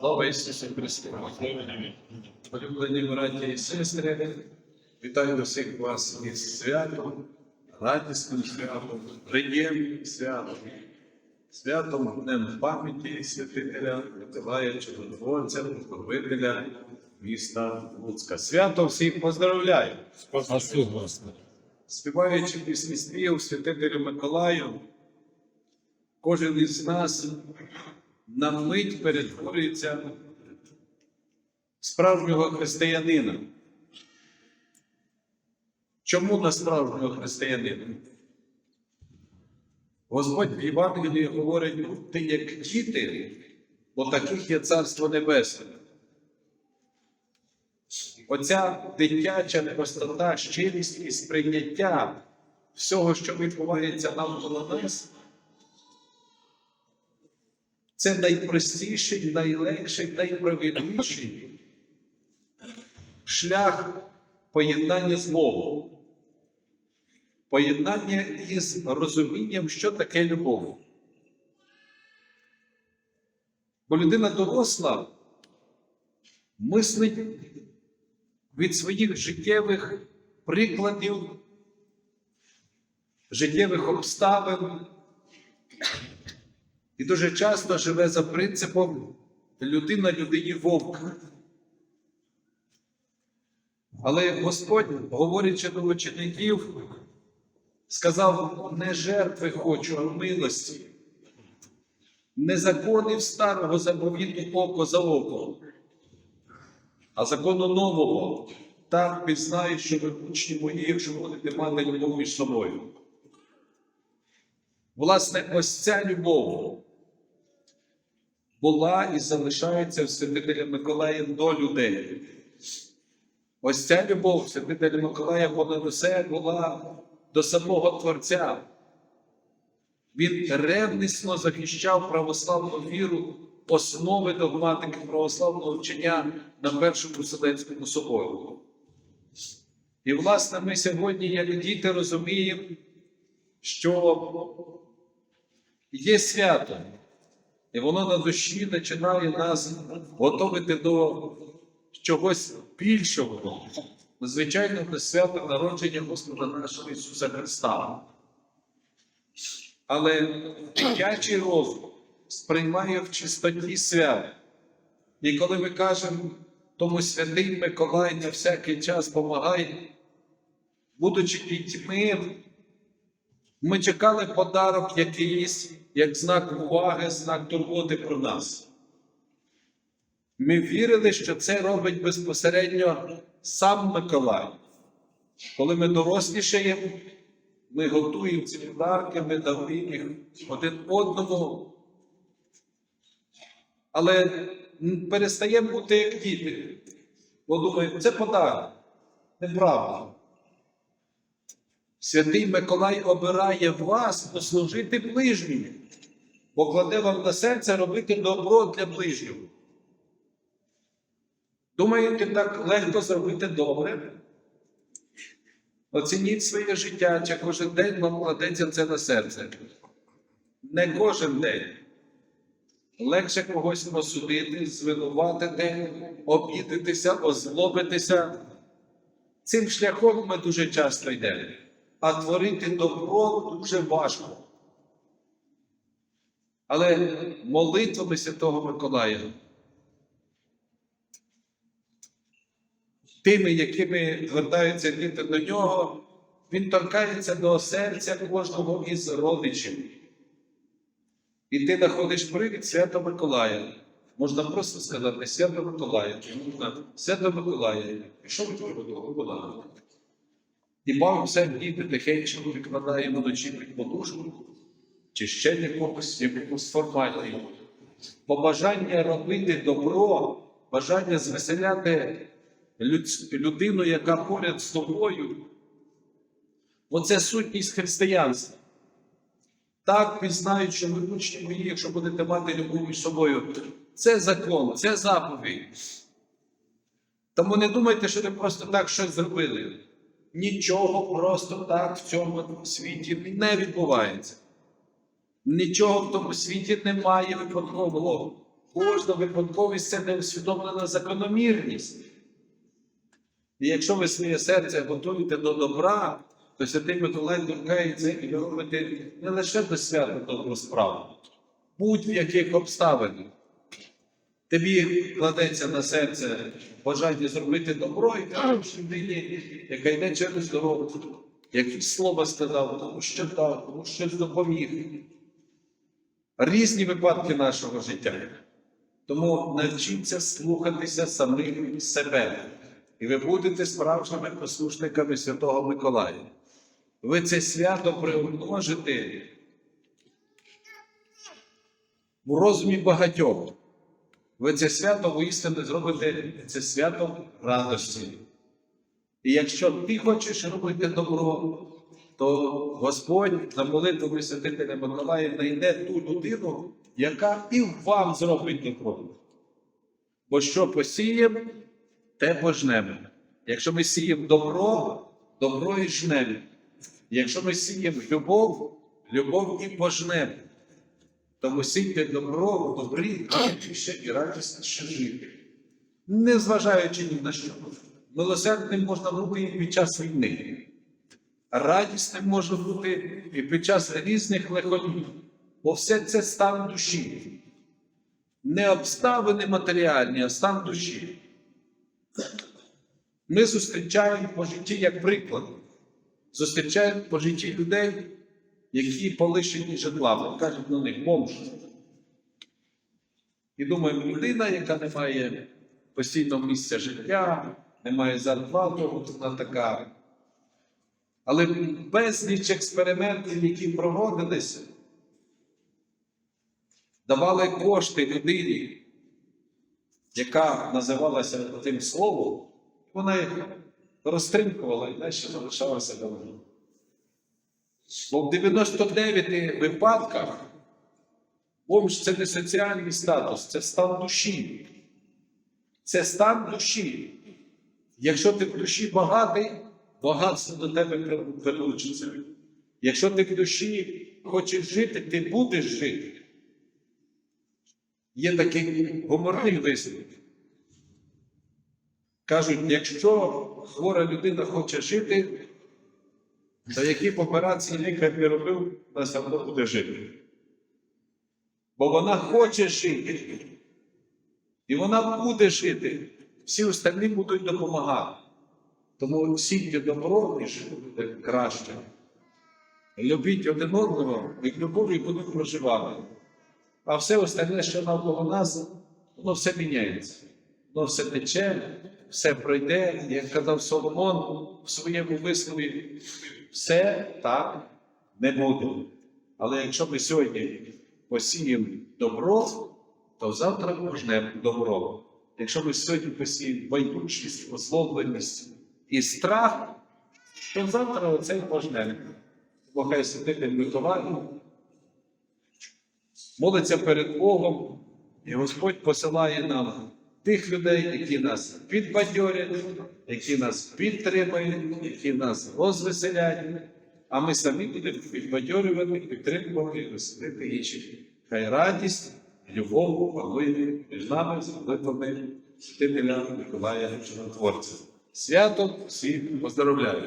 Слава Ісусу Христу! Полюблені браті і сестри, вітаю всіх вас із святом, радісним святом, приємним святом, святом Днем пам'яті святителя Миколая Чудотворця, покровителя міста Луцька. Свято всіх поздравляю! Співаючи пісні спів святителю Миколаю, кожен із нас на мить перетворюється справжнього християнина. Чому на справжнього християнина? Господь в Євангелії говорить, будьте як діти, бо таких є Царство Небесне. Оця дитяча простота, щирість і сприйняття всього, що відбувається навколо нас, це найпростіший, найлегший, найправильніший шлях поєднання з Богом. Поєднання із розумінням, що таке любов. Бо людина доросла мислить від своїх життєвих прикладів, життєвих обставин і дуже часто живе за принципом людина людині вовк. Але Господь, говорячи до учеників, сказав: не жертви хочу, а милості, не законів старого заповіту око за око, а закону нового. Так пізнають, що ви учні мої, якщо будете мати любов між собою. Власне, ось ця любов була і залишається в святителя Миколая до людей. Ось ця любов святителя Миколая понад усе була до самого Творця. Він ревнісно захищав православну віру, основи догматики православного вчення на Першому Вселенському соборі. І, власне, ми сьогодні, як діти, розуміємо, що є свято, і воно на душі починає нас готувати до чогось більшого, звичайно, до свята народження Господа нашого Ісуса Христа. Але дитячий розум сприймає в чистоті свят. І коли ми кажемо, тому святий Миколай на всякий час помагає, будучи дітьми, ми чекали подарок якийсь, як знак уваги, знак турботи про нас. Ми вірили, що це робить безпосередньо сам Миколай. Коли ми дорослішаємо, ми готуємо ці подарки, ми даруємо їх один одному. Але перестаємо бути як діти. Бо думаємо, це подарок. Неправда. Святий Миколай обирає вас послужити ближньому, покладе вам на серце робити добро для ближнього. Думаєте, так легко зробити добре? Оцініть своє життя, чи кожен день вам кладеться це на серце. Не кожен день. Легше когось осудити, звинуватити, обідатися, озлобитися. Цим шляхом ми дуже часто йдемо. А творити добро дуже важко. Але молитвами Святого Миколая, тими, якими звертаються діти до нього, він торкається до серця кожного із родичів. І ти знаходиш привід Свято Миколая. Можна просто сказати Свято Миколая, Свято Миколая. Що ви Миколая? І бавимося діти тихенько викладаємо вночі під подушку, чи ще якогось якогось формального. Побажання робити добро, бажання звеселяти людину, яка поряд з тобою. Оце сутність християнства. Так пізнають, що ви учні мої, якщо будете мати любов між собою. Це закон, це заповідь. Тому не думайте, що ви просто так щось зробили. Нічого просто так в цьому світі не відбувається. Нічого в тому світі немає випадкового. Кожна випадковість це неусвідомлена закономірність. І якщо ви своє серце готуєте до добра, то Святий Миколай торкається і ви робите не лише до свята добру справу, будь-в яких обставинах. Тобі кладеться на серце бажання зробити добро і кажеш яка йде через дорогу, якісь слова сказав, тому що так, тому що допоміг. Різні випадки нашого життя. Тому навчіться слухатися самих себе. І ви будете справжніми послушниками Святого Миколая. Ви це свято приумножите в розумі багатьох. Ви це свято воістину зробите це свято радості. І якщо ти хочеш робити добро, то Господь за молитвами святителя Миколая знайде ту людину, яка і вам зробить добро. Бо що посіємо, те пожнемо. Якщо ми сіємо добро, добро і жнемо. Якщо ми сіємо любов, любов і пожнемо. Тому сійте добро добрі, радіше і радісніше жити. Незважаючи ні на що. Милосердним можна бути і під час війни. Радісним може бути і під час різних лихоліть. Бо все це стан душі. Не обставини матеріальні, а стан душі. Ми зустрічаємо по житті як приклад. Зустрічаємо по житті людей, які полишені житла. Кажуть на них бомж. І думаємо, людина, яка не має постійного місця життя, не має зарплати, вона така. Але безліч експериментів, які проводилися, давали кошти людині, яка називалася тим словом, вона їх розтримкувала і далі залишалася давно. Бо в 99 випадках бомж це не соціальний статус, це стан душі. Це стан душі. Якщо ти в душі багатий, багатство до тебе прилучиться. Якщо ти в душі хочеш жити, ти будеш жити. Є такий гуморний вислів. Кажуть, якщо хвора людина хоче жити, то які б операції лікар не робив, вона все одно буде жити. Бо вона хоче жити. І вона буде жити. Всі остальні будуть допомагати. Тому сійте добро і буде краще. Любіть один одного, і любові будуть проживати. А все остальне, що навколо нас, воно все міняється. Воно все тече, все пройде. Як казав Соломон в своєму вислові, все так не буде. Але якщо ми сьогодні посіємо добро, то завтра пожнемо добро. Якщо ми сьогодні посіємо байдужість, озлобленість і страх, то завтра оцей пожнемо. Бо хай святитель Миколай молиться перед Богом, і Господь посилає нам тих людей, які нас підбадьорять, які нас підтримують, які нас розвеселяють, а ми самі будемо підбадьорювати, підтримувати веселити інших. Хай радість, любов панує між нами з молитвами святителя Миколая Чудотворця. Свято всіх поздоровляю!